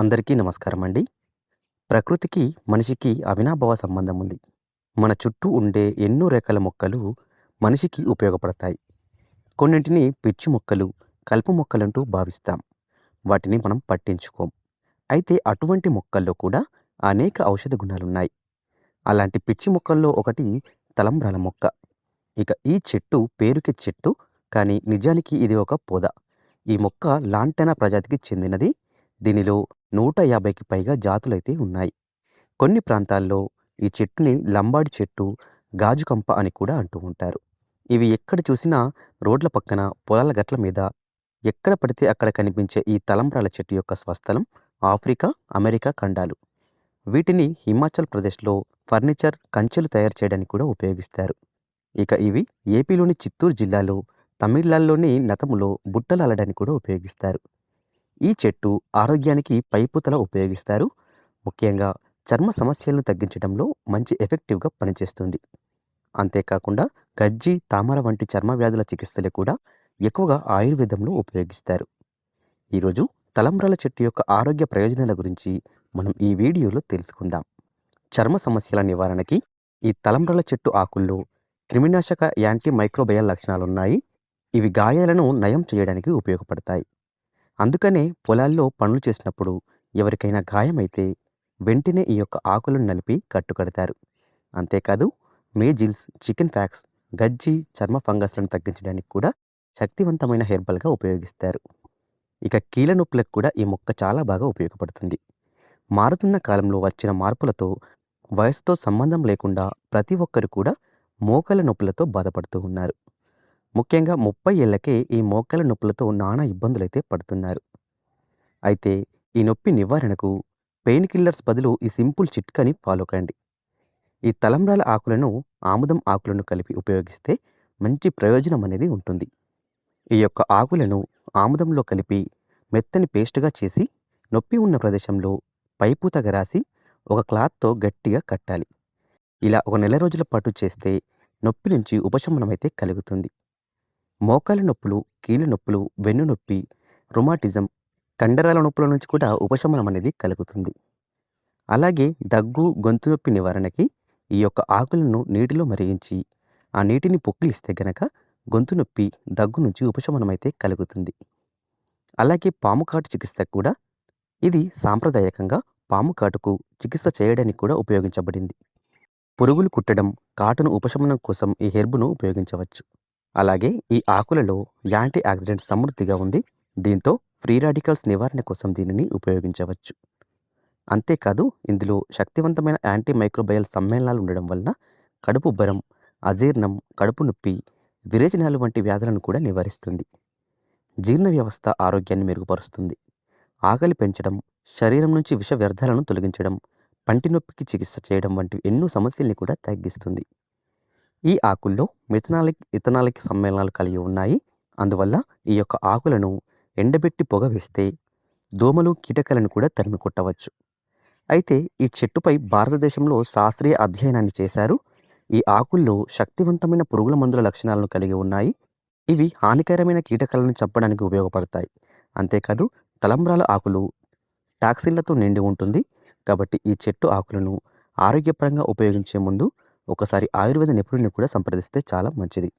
అందరికీ నమస్కారం అండి. ప్రకృతికి, మనిషికి అవినాభావ సంబంధం ఉంది. మన చుట్టూ ఉండే ఎన్నో రకాల మొక్కలు మనిషికి ఉపయోగపడతాయి. కొన్నింటిని పిచ్చి మొక్కలు, కలుపు మొక్కలంటూ భావిస్తాం. వాటిని మనం పట్టించుకోం. అయితే అటువంటి మొక్కల్లో కూడా అనేక ఔషధ గుణాలున్నాయి. అలాంటి పిచ్చి మొక్కల్లో ఒకటి తలంబ్రాల మొక్క. ఇక ఈ చెట్టు పేరుకే చెట్టు, కానీ నిజానికి ఇది ఒక పొద. ఈ మొక్క లాంటనా ప్రజాతికి చెందినది. దీనిలో 150కి పైగా జాతులైతే ఉన్నాయి. కొన్ని ప్రాంతాల్లో ఈ చెట్టుని లంబాడి చెట్టు, గాజుకంప అని కూడా అంటూ ఉంటారు. ఇవి ఎక్కడ చూసినా రోడ్ల పక్కన, పొలాల గట్ల మీద ఎక్కడ పడితే అక్కడ కనిపించే ఈ తలంబ్రాల చెట్టు యొక్క స్వస్థలం ఆఫ్రికా, అమెరికా ఖండాలు. వీటిని హిమాచల్ ప్రదేశ్‌లో ఫర్నిచర్, కంచెలు తయారు చేయడానికి కూడా ఉపయోగిస్తారు. ఇక ఇవి ఏపీలోని చిత్తూరు జిల్లాలో, తమిళనాడులోని నతములో బుట్టలు అల్లడానికి కూడా ఉపయోగిస్తారు. ఈ చెట్టు ఆరోగ్యానికి పైపుతల ఉపయోగిస్తారు. ముఖ్యంగా చర్మ సమస్యలను తగ్గించడంలో మంచి ఎఫెక్టివ్‌గా పనిచేస్తుంది. అంతేకాకుండా గజ్జి, తామర వంటి చర్మ వ్యాధుల చికిత్సలు కూడా ఎక్కువగా ఆయుర్వేదంలో ఉపయోగిస్తారు. ఈరోజు తలంబ్రాల చెట్టు యొక్క ఆరోగ్య ప్రయోజనాల గురించి మనం ఈ వీడియోలో తెలుసుకుందాం. చర్మ సమస్యల నివారణకి ఈ తలంబ్రాల చెట్టు ఆకుల్లో క్రిమినాశక, యాంటీ మైక్రోబయల్ లక్షణాలున్నాయి. ఇవి గాయాలను నయం చేయడానికి ఉపయోగపడతాయి. అందుకనే పొలాల్లో పనులు చేసినప్పుడు ఎవరికైనా గాయమైతే వెంటనే ఈ యొక్క ఆకులను నలిపి కట్టుకడతారు. అంతేకాదు మేజిల్స్ చికెన్ ఫ్యాక్స్ గజ్జి, చర్మ ఫంగస్‌లను తగ్గించడానికి కూడా శక్తివంతమైన హెర్బల్‌గా ఉపయోగిస్తారు. ఇక కీళ్ళ నొప్పులకు కూడా ఈ మొక్క చాలా బాగా ఉపయోగపడుతుంది. మారుతున్న కాలంలో వచ్చిన మార్పులతో వయసుతో సంబంధం లేకుండా ప్రతి ఒక్కరు కూడా మోకల నొప్పులతో బాధపడుతూ ఉన్నారు. ముఖ్యంగా 30 ఏళ్ళకే ఈ మోకాల నొప్పులతో నానా ఇబ్బందులైతే పడుతున్నారు. అయితే ఈ నొప్పి నివారణకు పెయిన్ కిల్లర్స్ బదులు ఈ సింపుల్ చిట్కాని ఫాలో కండి. ఈ తలంబ్రాల ఆకులను, ఆముదం ఆకులను కలిపి ఉపయోగిస్తే మంచి ప్రయోజనం అనేది ఉంటుంది. ఈ యొక్క ఆకులను ఆముదంలో కలిపి మెత్తని పేస్ట్‌గా చేసి నొప్పి ఉన్న ప్రదేశంలో పైపూతగా రాసి ఒక క్లాత్‌తో గట్టిగా కట్టాలి. ఇలా ఒక నెల రోజుల పాటు చేస్తే నొప్పి నుంచి ఉపశమనమైతే కలుగుతుంది. మోకాలి నొప్పులు, కీళ్ళ నొప్పులు, వెన్ను నొప్పి, రుమాటిజం, కండరాల నొప్పుల నుంచి కూడా ఉపశమనం అనేది కలుగుతుంది. అలాగే దగ్గు, గొంతు నొప్పి నివారణకి ఈ యొక్క ఆకులను నీటిలో మరిగించి, ఆ నీటిని పొక్కిలిస్తే గనక గొంతు నొప్పి, దగ్గు నుంచి ఉపశమనం అయితే కలుగుతుంది. అలాగే పాము కాటు చికిత్స కూడా ఇది సాంప్రదాయకంగా పాము కాటుకు చికిత్స చేయడానికి కూడా ఉపయోగించబడింది. పురుగులు కుట్టడం, కాటును ఉపశమనం కోసం ఈ హెర్బ్‌ను ఉపయోగించవచ్చు. అలాగే ఈ ఆకులలో యాంటీ ఆక్సిడెంట్ సమృద్ధిగా ఉంది. దీంతో ఫ్రీ రాడికల్స్ నివారణ కోసం దీనిని ఉపయోగించవచ్చు. అంతేకాదు ఇందులో శక్తివంతమైన యాంటీ మైక్రోబయల్ సమ్మేళనాలు ఉండడం వలన కడుపు బరం అజీర్ణం, కడుపు నొప్పి, విరేచనాలు వంటి వ్యాధులను కూడా నివారిస్తుంది. జీర్ణ వ్యవస్థ ఆరోగ్యాన్ని మెరుగుపరుస్తుంది. ఆకలి పెంచడం, శరీరం నుంచి విష వ్యర్థాలను తొలగించడం, పంటి నొప్పికి చికిత్స చేయడం వంటి ఎన్నో సమస్యల్ని కూడా తగ్గిస్తుంది. ఈ ఆకుల్లో మిథనాలిక్, ఇథనాలిక్ సమ్మేళనాలు కలిగి ఉన్నాయి. అందువల్ల ఈ యొక్క ఆకులను ఎండబెట్టి పొగ వేస్తే దోమలు, కీటకాలను కూడా తరిమి కొట్టవచ్చు. అయితే ఈ చెట్టుపై భారతదేశంలో శాస్త్రీయ అధ్యయనాన్ని చేశారు. ఈ ఆకుల్లో శక్తివంతమైన పురుగుల మందుల లక్షణాలను కలిగి ఉన్నాయి. ఇవి హానికరమైన కీటకాలను చంపడానికి ఉపయోగపడతాయి. అంతేకాదు తలంబ్రాల ఆకులు టాక్సిన్లతో నిండి ఉంటుంది. కాబట్టి ఈ చెట్టు ఆకులను ఆరోగ్యపరంగా ఉపయోగించే ముందు ఒకసారి ఆయుర్వేద నిపుణుడిని కూడా సంప్రదిస్తే చాలా మంచిది.